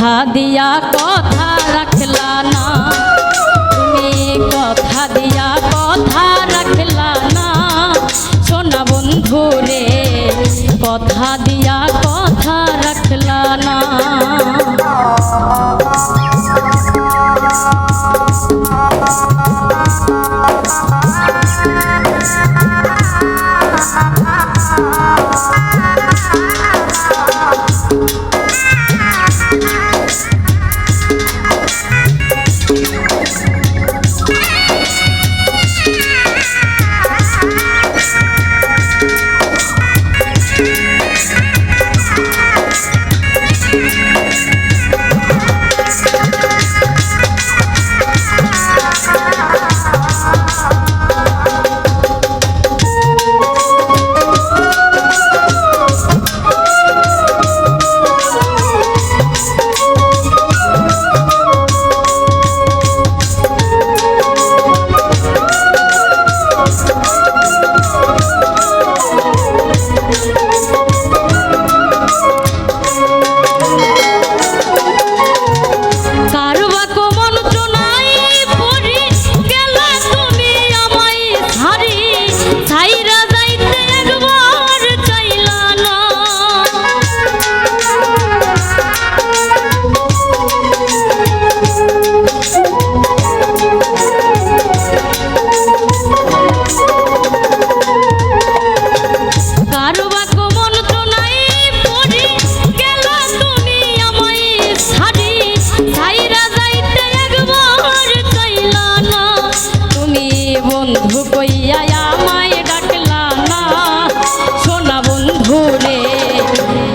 কথা দিয়া কথা রাখলা না। তুমি কথা Oh,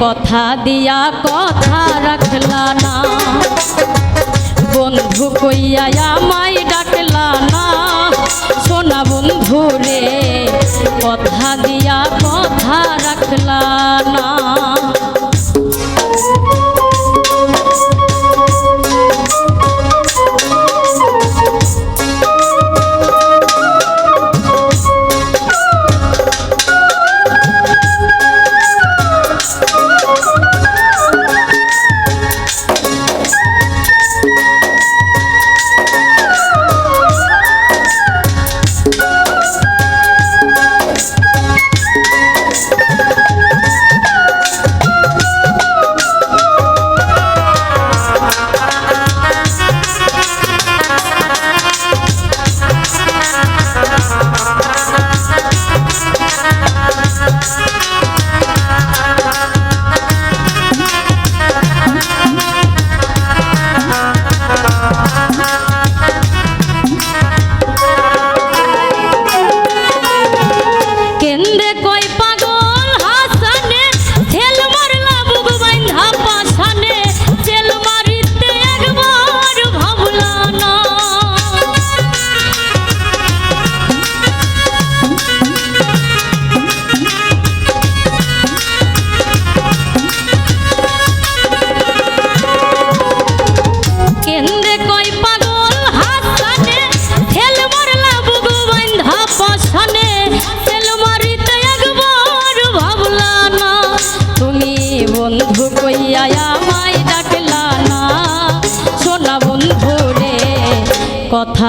कथा दिया कथा रखला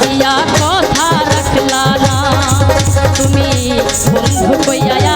दिया कथा रख लाला। तुम्हें बंधु भैया